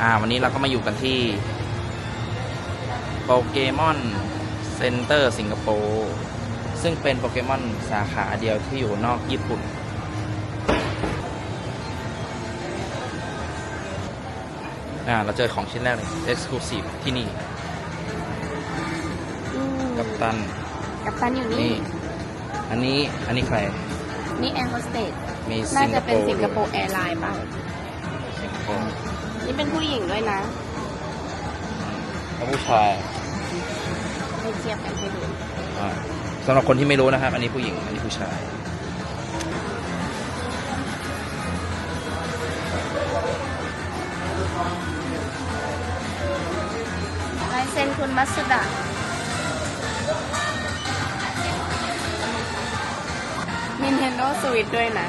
อ่าวันนี้เราก็มาอยู่กันที่โปเกมอนเซ็นเตอร์สิงคโปร์ซึ่งเป็นโปเกมอนสาขาเดียวที่อยู่นอกญี่ปุ่น อ่า เราเจอของชิ้นแรกเลย Exclusive ที่นี่ กัปตัน กับตันอยู่นี่ นี่ อันนี้ อันนี้ใคร นี่แอร์โฮสเตสมีน่าสิงคจะโปเป็นร์สิงคโปร์แอร์ไลน์ป่ะ สิงคโปร์นี่ เป็นผู้หญิงด้วยนะแล้วผู้ชายให้เทียบกันให้ดูอ่าสำหรับคนที่ไม่รู้นะครับ อันนี้ผู้หญิง อันนี้ผู้ชาย ลายเซ็นคุณมัสดะนินเทนโดสวิตด้วยนะ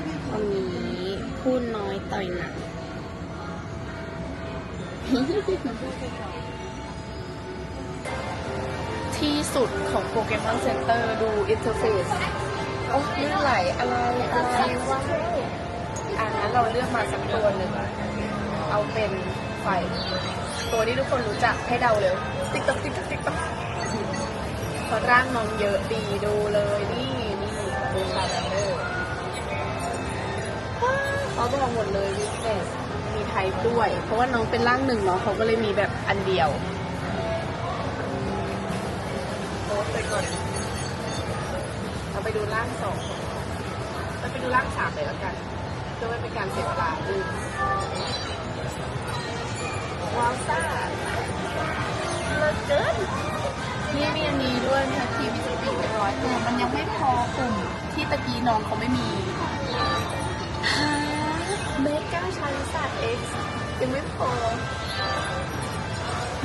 พูดน้อยต่อยหนักที่สุดของโปเกมอนเซ็นเตอร์ดูอินเทอร์เฟซโอ้ลื่นไหลอะไรอะไรวะอ่างั้นเราเลือกมาสักตัวหนึ่งเอาเป็นไฟ ตัวที่ทุกคนรู้จักให้เดาเร็ว ติ๊กต๊อกติ๊กต๊อกติ๊กต๊อกเพราะร่างน้องเยอะดีดูเลยนี่นี่ดูชาแรนเดอร์ เขาบอกหมดเลยวิสเนสมีไทป์ด้วย เพราะว่าน้องเป็นร่างหนึ่งเนาะเขาก็เลยมีแบบอันเดียวโพสไปก่อนเราไปดูร่างสองเราไปดูร่างสามเลยแล้วกันเพื่อไม่เป็นการเสียเวลาว้าวซ่าเลิศเกินนี่มีอันนี้ด้วยมีทีวิจิตรร้อยแต่มันยังไม่พอกลุ่มที่ตะกี้น้องเขาไม่มี เมกาชาลิสัตเอ็กซ์ยังไม่พอ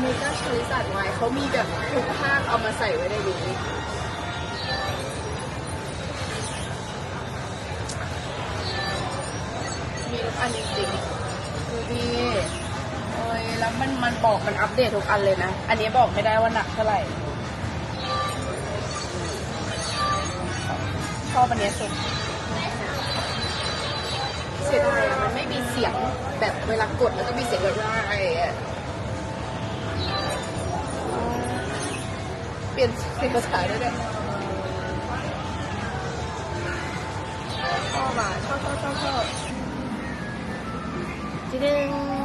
เมกาชาลิสัตไว้เขามีแบบทุกภาคเอามาใส่ไว้ในนี้มีทุกอันจริงๆดูดีโอ้ยแล้วมันมันบอกมันอัปเดตทุกอันเลยนะ อันนี้บอกไม่ได้ว่าหนักเท่าไหร่ชอบอันนี้สุด เสียดายอะมันไม่มีเสียงแบบเวลากดแล้วก็มีเสียงแบบอะไรอะเปลี่ยนเสียงภาษาได้ด้วยชอบอะชอบชอบชอบชอบจิดึง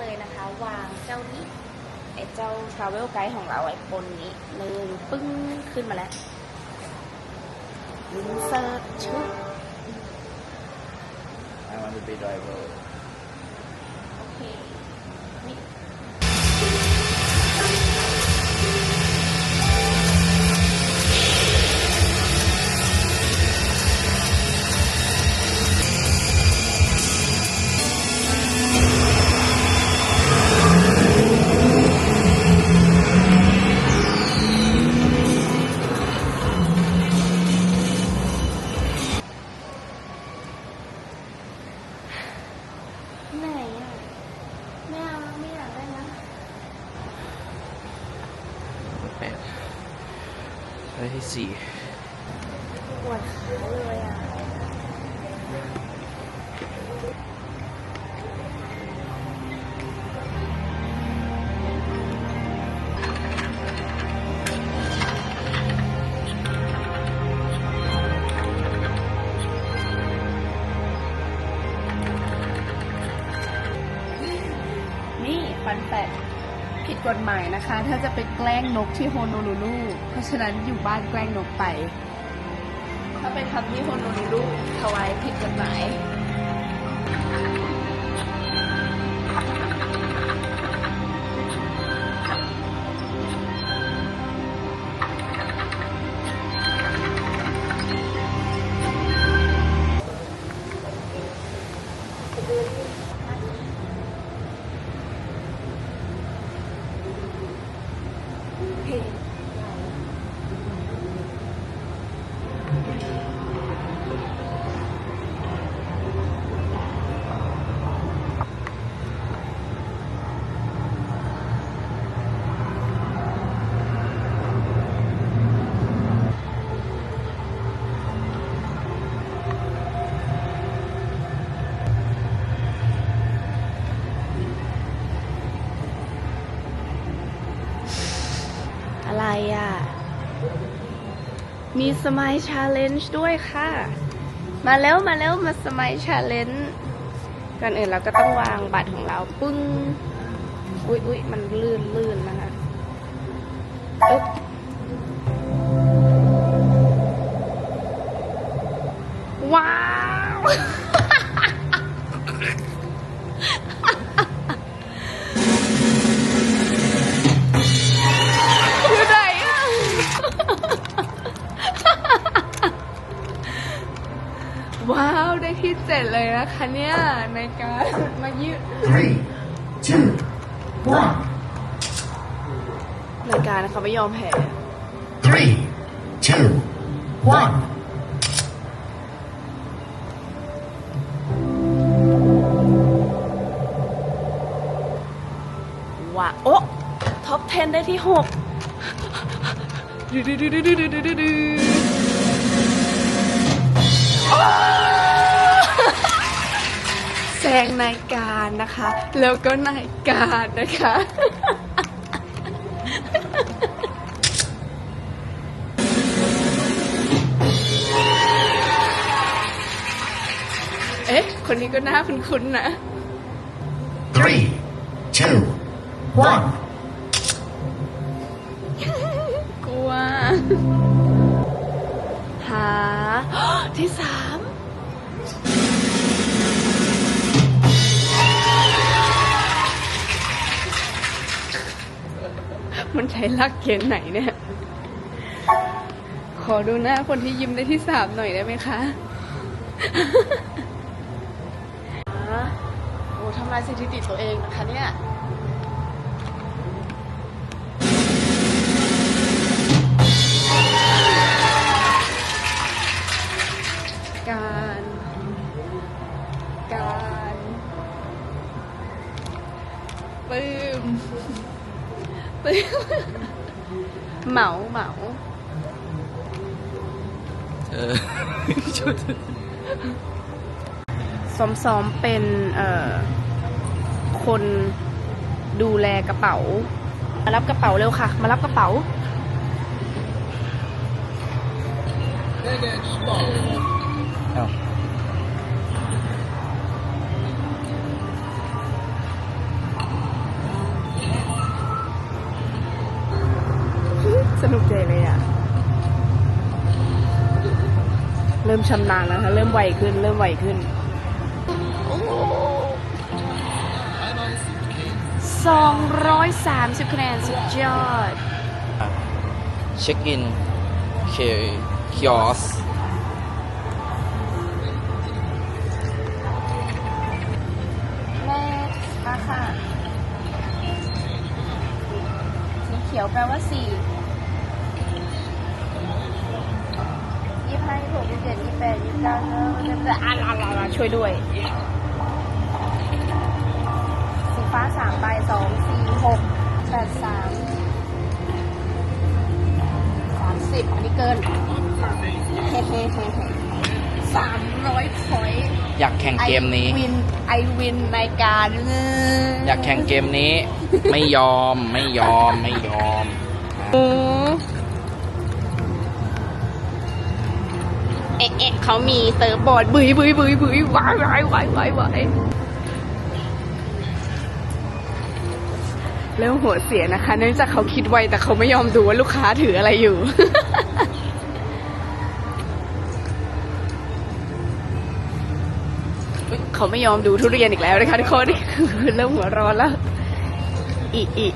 เลยนะคะ วางเจ้านี้ไอ้เจ้า Travel Guide ของเราไอ้ปนนี้หนึ่งปึ้งขึ้นมาแล้วลินเสิร์ชุด I want to be driver ไปที่สี่ปวดขาเลยอะนี่ฟันแฟกผิดกฎหมายนะคะ ถ้าจะไปแกล้งนกที่โฮโนลูลู ราะฉะนั้นอยู่บ้านแกล้งนกไป ถ้าเป็นคำที่โฮโนลูกถวายผิดกฎหมาย มีสมัยชาเลนจ์ด้วยค่ะ มาแล้วมาแล้วมาสมัยชาเลนจ์ก่อนอื่นเราก็ต้องวางบัตรของเราปึ้ง อุ๊ยอุ๊ยมันลื่นลื่นนะคะอึ๊บว้าว ได้ที่เจ็ดเลยนะคะเนี่ยในการมายืด Three, two, one. ในการเขาไม่ยอมแพ้ Three, two, one. ว่าโอ้ท็อป 10 ได้ที่หกดูดูดูดูดูดูดูดู แซงนายการนะคะ แล้วก็นายการนะคะ เอ๊ะ คนนี้ก็น่าคุ้นๆนะ Three, two, one. กลัว หาที่สาม มันใช้หลักเกณฑ์ไหนเนี่ย ขอดูหน้าคนที่ยิ้มได้ที่สามหน่อยได้ไหมคะอ่าโอ้ทำลายสถิติตัวเองนะคะเนี่ยการ ปึ้มปึ้ม เหมาเหมาเออชุดซ้อมๆเป็นเอ่อคนดูแลกระเป๋า มารับกระเป๋าเร็วค่ะ มารับกระเป๋าเอ้าส นุกใจเลยอะ เริ่มชำนาญแล้วค่ะ เริ่มไวขึ้น เริ่มไวขึ้นสองร้อยสามสิบคะแนนสุดยอด เช็คอินเคคิออสแม่มาค่ะสีเขียวแปลว่าสี่ยี่ห้ายี่หกยี่เจ็ดยี่แปดยี่เก้ายี่สิบอะลาลาลา ช่วยด้วย สีฟ้าสามใบสองสี่หกแปดสามสามสิบอันนี้เกินเฮ้เฮ้เฮ้เฮ้สามร้อยพอยต์อยากแข่งเกมนี้ไอวินไอวินรายการอยากแข่งเกมนี้ ไม่ยอมไม่ยอมไม่ยอมโอ้ เอ๊ะเอ๊ะเขามีเซิร์ฟบอร์ดบุยบุยบุยบุยวายวายวายวายวายเริ่มหัวเสียนะคะ เนื่องจากเขาคิดไวแต่เขาไม่ยอมดูว่าลูกค้าถืออะไรอยู่ เขาไม่ยอมดูทุเรียนอีกแล้วนะคะทุกคนเริ่มหัวร้อนแล้วอีอี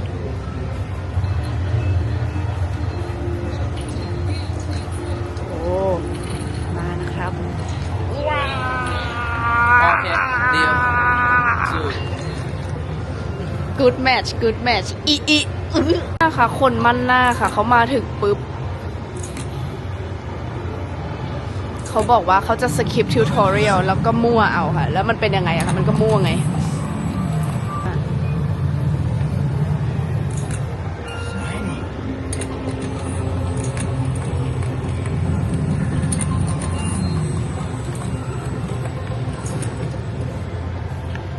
good match good match อีอีอื้อค่ะคนมั่นหน้าค่ะ เขามาถึงปุ๊บ เขาบอกว่าเขาจะสคริปต์ทิวทอเรียลแล้วก็มั่วเอาค่ะ แล้วมันเป็นยังไงอะคะมันก็มั่วไง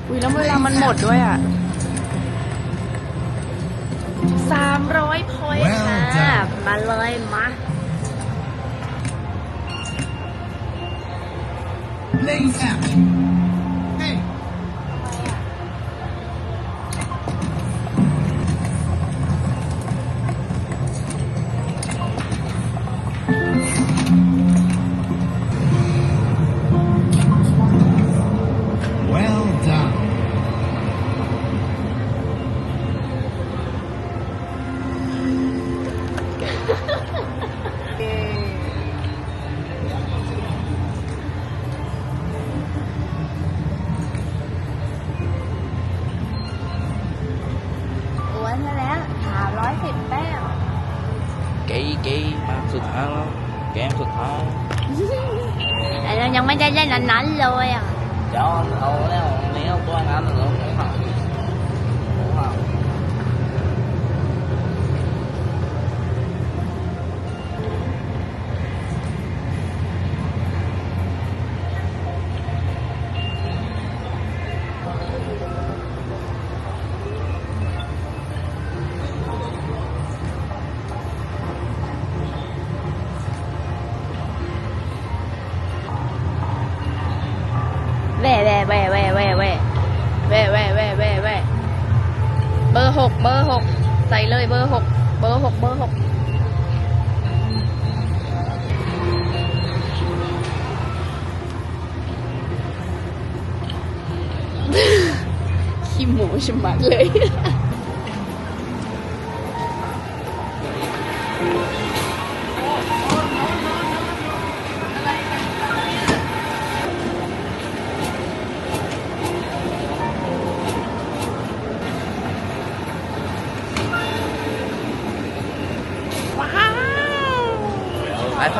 อุ้ยแล้วเวลามันหมดด้วยอะ 300 point ค่ะ มาเลยมา Ladies and หกใส่เลยเบอร์หกเบอร์หกเบอร์หกขี้หมูชะมัดเลย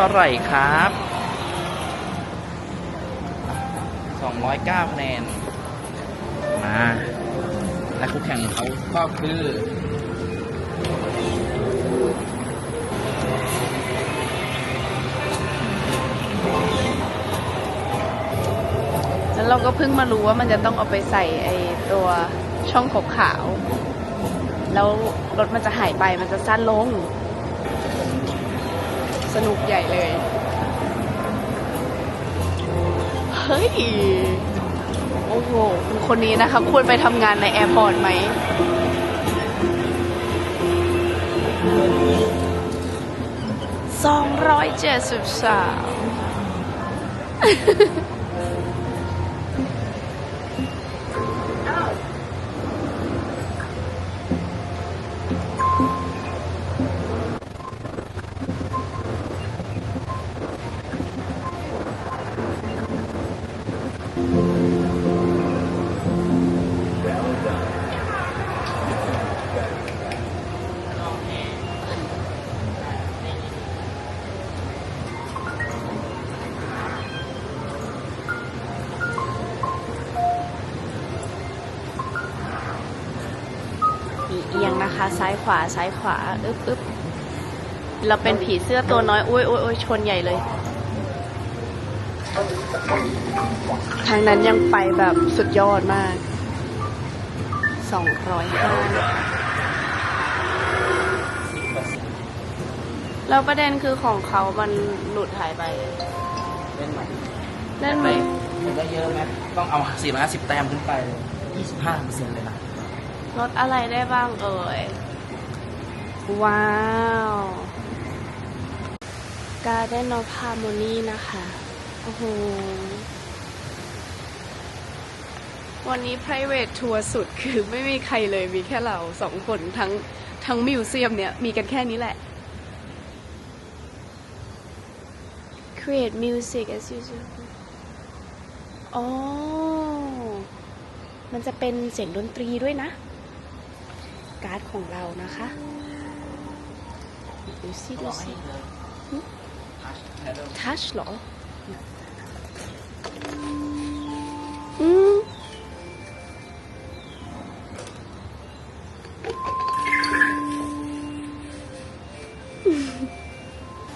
ท่าไหร่ครับ209คะแนน มา และคู่แข่งของเขาก็คือแล้วเราก็เพิ่งมารู้ว่ามันจะต้องเอาไปใส่ไอ้ตัวช่องขาวๆแล้วรถมันจะหายไปมันจะสั้นลง สนุกใหญ่เลย เฮ้ย โอ้โหคนนี้นะคะควรไปทำงานในแอร์พอร์ตไหมสองร้อยเจ็ดสิบสาม ซ้ายขวาซ้ายขวาอึ๊บอึ๊บเราเป็นผีเสื้อตัวน้อยอุ้ยอุ้ยอุ้ยชนใหญ่เลย ทางนั้นยังไปแบบสุดยอดมากสองร้อยห้าแล้วประเด็นคือของเขามันหลุดหายไป เล่นใหม่เล่นไหมมันก็เยอะไหมต้องเอาสี่ห้าสิบแต้มขึ้นไปเลยยี่สิบห้าเปอร์เซ็นต์เลยนะ ลดอะไรได้บ้างเอ่ย ว้าว Garden of Harmony นะคะ โอ้โห วันนี้ private ทัวร์สุดคือไม่มีใครเลยมีแค่เราสองคนทั้งทั้งมิวเซียมเนี่ย มีกันแค่นี้แหละ create music as usual อ๋อ มันจะเป็นเสียงดนตรีด้วยนะ การ์ดของเรานะคะดูสิดูสิทัชเหรอ อืม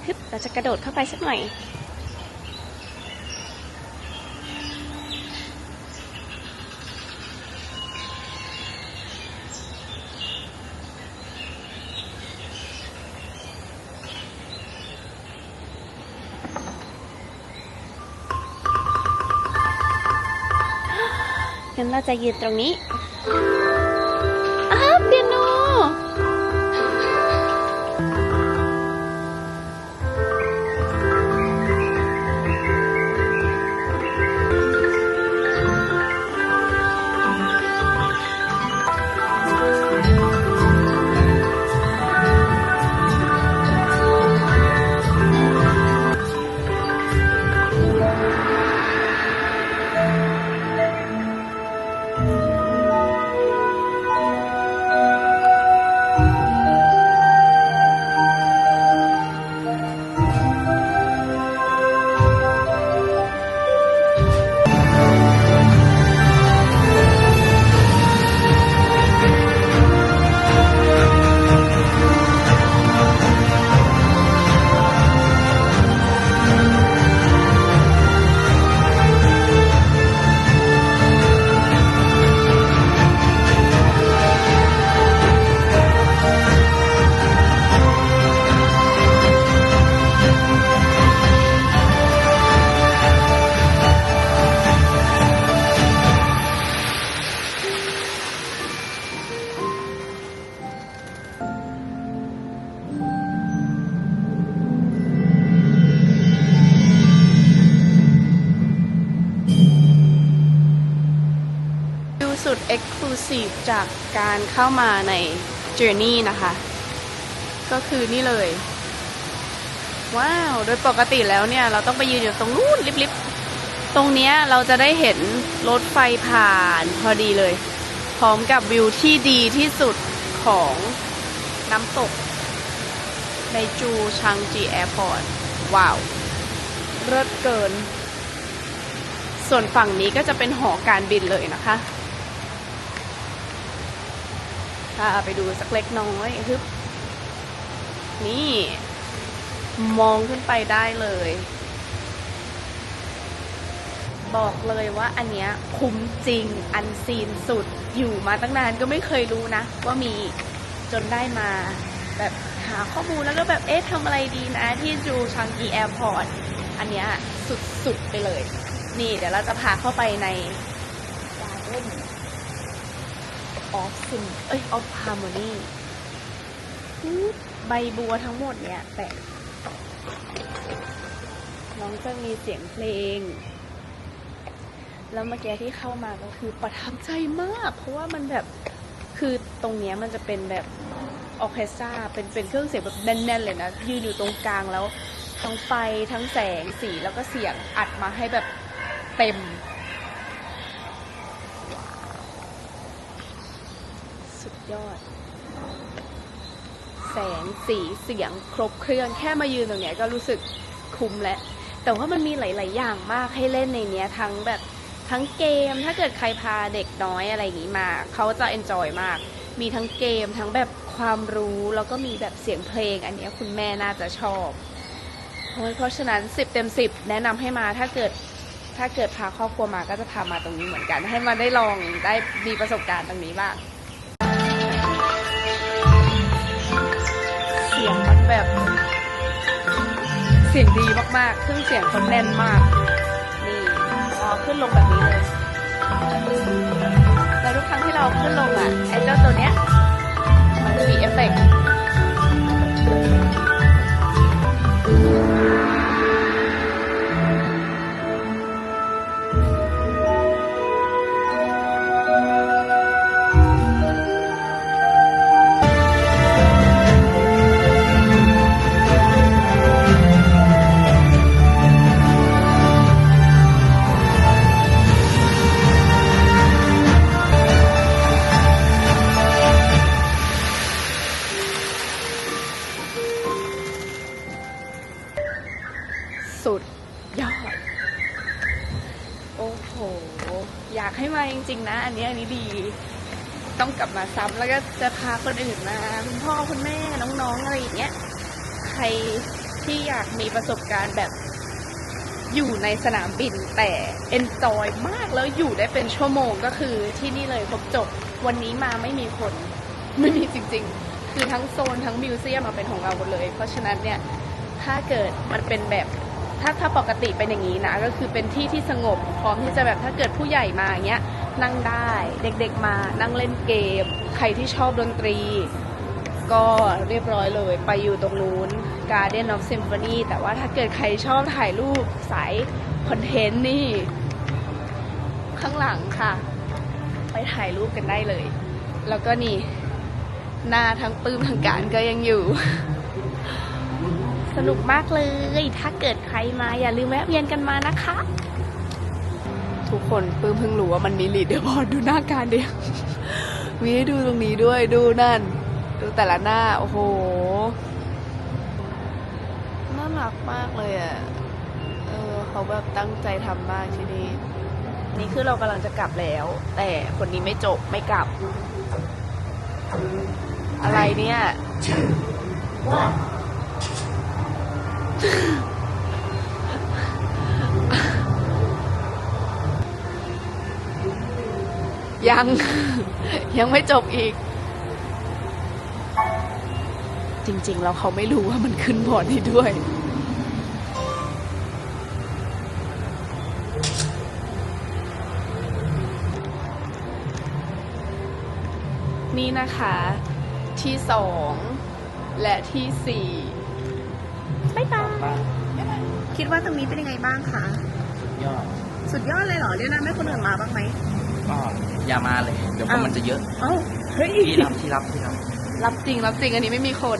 ฮึบเราจะกระโดดเข้าไปสักหน่อย งั้นเราจะยืนตรงนี้ เข้ามาใน Journey นะคะ ก็คือนี่เลย ว้าว โดยปกติแล้วเนี่ย เราต้องไปยืนอยู่ตรงนู้นลิบๆ ตรงเนี้ยเราจะได้เห็นรถไฟผ่านพอดีเลย พร้อมกับวิวที่ดีที่สุดของน้ำตก ในจูชังจีแอร์พอร์ตว้าวเลิศเกิน ส่วนฝั่งนี้ก็จะเป็นหอการบินเลยนะคะ พาไปดูสักเล็กน้อยฮึบนี่ มองขึ้นไปได้เลย บอกเลยว่าอันเนี้ยคุ้มจริงอันซีนสุดอยู่มาตั้งนานก็ไม่เคยรู้นะ ว่ามีจนได้มา แบบหาข้อมูลแล้วก็แบบเอ๊ะทำอะไรดีนะ ที่จูชังกีแอร์พอร์ตอันเนี้ยสุดๆไปเลย นี่เดี๋ยวเราจะพาเข้าไปใน Garden of Sim เอ้ย of Harmony ใบบัวทั้งหมดเนี่ยแปะน้องจะมีเสียงเพลง แล้วเมื่อกี้ที่เข้ามาก็คือประทับใจมาก เพราะว่ามันแบบคือตรงเนี้ยมันจะเป็นแบบออเคสตราเป็นเป็นเครื่องเสียงแบบแน่นๆเลยนะยืนอยู่ตรงกลางแล้วทั้งไฟทั้งแสงสีแล้วก็เสียงอัดมาให้แบบเต็ม สุด ยอด แสงสีเสียงครบเครื่องแค่มายืนตรงเนี้ยก็รู้สึกคุ้มแล้วแต่ว่ามันมีหลาย ๆ อย่างมากให้เล่นในเนี้ยทั้งแบบทั้งเกมถ้าเกิดใครพาเด็กน้อยอะไรอย่างนี้มา เขาจะเอนจอยมาก มีทั้งเกมทั้งแบบความรู้แล้วก็มีแบบเสียงเพลง อันนี้คุณแม่น่าจะชอบ เพราะเพราะฉะนั้น 10 เต็ม 10 แนะนำให้มาถ้าเกิดถ้าเกิดพาครอบครัวมาก็จะพามาตรงนี้เหมือนกัน ให้มาได้ลองได้มีประสบการณ์ตรงนี้บ้าง เสียงมันแบบ เสียงดีมากๆเครื่องเสียงเขาแน่นมาก นี่พอขึ้นลงแบบนี้เลยแล้วทุกครั้งที่เราขึ้นลงอะไอ้เจ้าตัวเนี้ย มันจะมีเอฟเฟกต์ นะ อันนี้อันนี้ดี ต้องกลับมาซ้ำแล้วก็จะพาคนอื่นมาคุณพ่อคุณแม่น้องๆอะไรอย่างเงี้ยใครที่อยากมีประสบการณ์แบบอยู่ในสนามบินแต่เอนจอยมากแล้วอยู่ได้เป็นชั่วโมงก็คือที่นี่เลยครบจบ วันนี้มาไม่มีคนไม่มีจริงๆ คือทั้งโซนทั้งมิวเซียมมาเป็นของเราหมดเลย เพราะฉะนั้นเนี่ยถ้าเกิดมันเป็นแบบ ถ้าถ้าปกติเป็นอย่างนี้นะก็คือเป็นที่ที่สงบพร้อมที่จะแบบถ้าเกิดผู้ใหญ่มาอย่างเงี้ยนั่งได้เด็กๆมานั่งเล่นเกม ใครที่ชอบดนตรี ก็เรียบร้อยเลย ไปอยู่ตรงนู้น Garden of Symphony แต่ว่าถ้าเกิดใครชอบถ่ายรูปสายคอนเทนต์นี่ ข้างหลังค่ะ ไปถ่ายรูปกันได้เลย แล้วก็นี่ หน้าทั้งปื้มทั้งการก็ยังอยู่ สนุกมากเลย ถ้าเกิดใครมาอย่าลืมแวะเวียนกันมานะคะ ทุกคนปื้มเพิ่งรู้ว่ามันมีลีดเดอร์บอร์ดดูหน้าการเดียวมีให้ดูตรงนี้ด้วยดูนั่น ดูแต่ละหน้า โอ้โหน่ารักมากเลยอะเออเขาแบบตั้งใจทำมากที่นี่นี่คือเรากำลังจะกลับแล้ว แต่คนนี้ไม่จบไม่กลับ อะไรเนี่ย ยัง ยังไม่จบอีก จริง ๆ แล้วเขาไม่รู้ว่ามันขึ้นบอร์ดนี้ด้วย นี่นะคะที่สองและที่สี่ายบาย คิดว่าตรงนี้เป็นยังไงบ้างคะ ยอดสุดยอดเลยเหรอเรียกนะแม่คนอื่นมาบ้างไหมก็อย่ามาเลย เดี๋ยวคนอ้าวมันจะเยอะ เอ้า เฮ้ย ที่รับที่รับที่รับรับจริงรับจริงอันนี้ไม่มีคน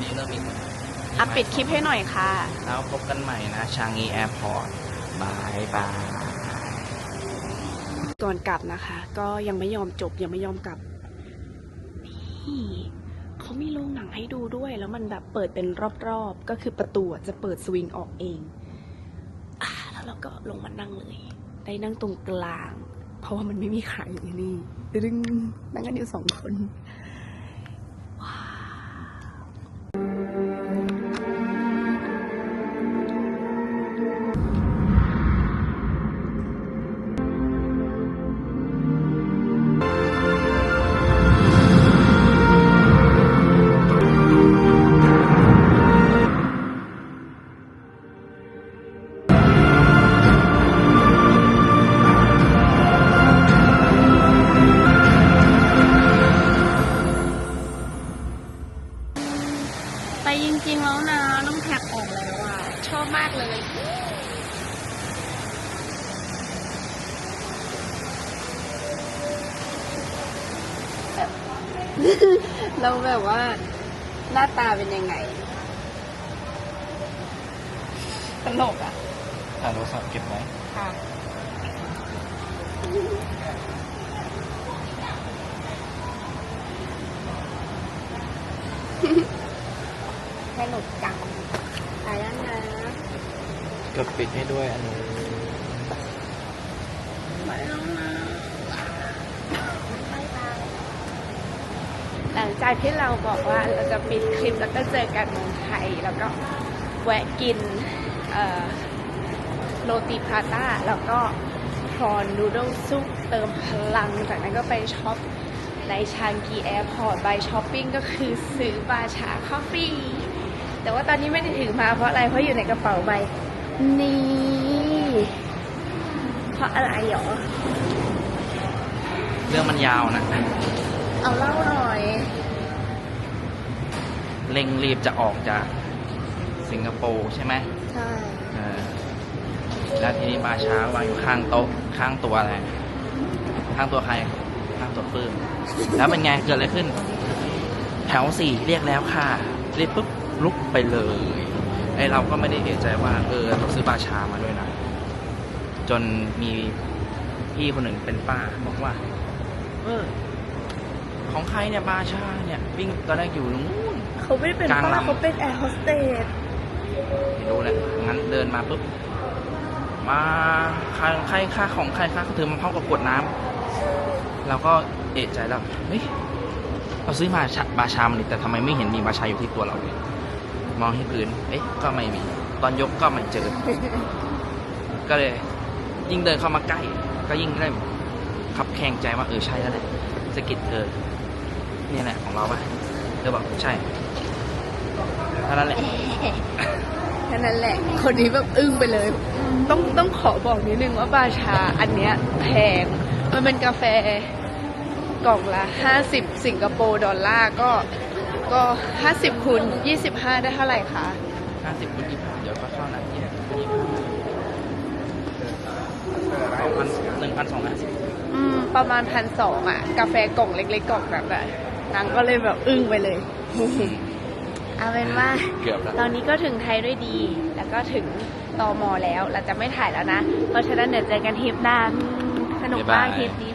นี่เริ่มมีคนอะปิดคลิปให้หน่อยค่ะ แล้วพบกันใหม่นะชางงีแอร์พอร์ตบายบายก่อนกลับนะคะ ก็ยังไม่ยอมจบยังไม่ยอมกลับนี่ เขามีโรงหนังให้ดูด้วย แล้วมันแบบเปิดเป็นรอบๆ ก็คือประตูจะเปิดสวิงออกเองอ่าแล้วเราก็ลงมานั่งเลย ได้นั่งตรงกลาง เพราะว่ามันไม่มีใครอยู่นี่ดึงนั่งกันอยู่สองคน น้าตาเป็นยังไงตลกอะถ่ายโทรศัพท์เก็บไว้ค่ะสนุกจังไปแล้วนะกดปิดให้ด้วยอันนี้ ไปแล้วนะห ลังจากที่เราบอกว่าเราจะปิดคลิปแล้วก็เจอกันเมืองไทยแล้วก็แวะกินโรตีพาต้าแล้วก็พรอนนูโดลซุปเติมพลัง จากนั้นก็ไปช็อปในชางกีแอร์พอร์ตไปช้อปปิ้งก็คือซื้อบาชาคอฟฟี่ แต่ว่าตอนนี้ไม่ได้ถือมาเพราะอะไร เพราะอยู่ในกระเป๋าใบนี้ เพราะอะไรหรอ เรื่องมันยาวนะ เอาเล่าหน่อย เร่งรีบจะออกจากสิงคโปร์ใช่ไหมใช่เออแล้วทีนี้มาช้าวางอยู่ข้างโต๊ะข้างตัวอะไรข้างตัวใคร ข้างตัวปื้มแล้วเป็นไงเกิดอะไรขึ้น แถวสี่เรียกแล้วค่ะเรียกปุ๊บลุกไปเลยไอเราก็ไม่ได้เอะใจว่า เออเราซื้อบาชามาด้วยนะ จนมีพี่คนหนึ่งเป็นป้าบอกว่า เออ ของใครเนี่ยบาชาเนี่ยวิ่งตอนแรกอยู่นู้น เขาไม่ได้เป็นกลางป้าลำ เขาเป็นแอร์โฮสเตสไม่รู้แหละงั้นเดินมาปุ๊บมาใครใครค่าของใครค่าเขาถือมาพร้อมกับขวดน้ำเราก็เอะใจแล้วเฮ้ยเราซื้อมาชาบาชามันนี่แต่ทำไมไม่เห็นมีบาชาอยู่ที่ตัวเราเลยมองที่พื้นเอ๊ะก็ไม่มี ตอนยกก็ไม่เจอ ก็เลย ยิ่งเดินเข้ามาใกล้ ก็ยิ่งได้ขับแข่งใจว่าเออใช่แล้วแหละสะกิดเธอเนี่ยแหละของเราปะเธอบอกใช่เท่านั้นแหละ แค่นั้นแหละ คนนี้แบบอึ้งไปเลย ต้องต้องขอบอกนิดนึงว่าบาชาอันเนี้ยแพง มันเป็นกาแฟกล่องละ 50 สิงคโปร์ดอลลาร์ก็ก็ 50คูณ25 ได้เท่าไหร่คะห้าสิบคูณยี่สิบเดี๋ยวก็เข้าหนักยี่สิบคูณยี่สิบสองพันหนึ่งพันสองร้อยห้าสิบอืม ประมาณพันสองอะ กาแฟกล่องเล็กๆกล่องแบบนั้น นางก็เลยแบบอึ้งไปเลย เอาเป็นว่าเกือบแล้วตอนนี้ก็ถึงไทยด้วยดี แล้วก็ถึงตอมอแล้ว เราจะไม่ถ่ายแล้วนะ เพราะฉะนั้นเดี๋ยวเจอกันทริปหน้าอืมสนุกมากทริปนี้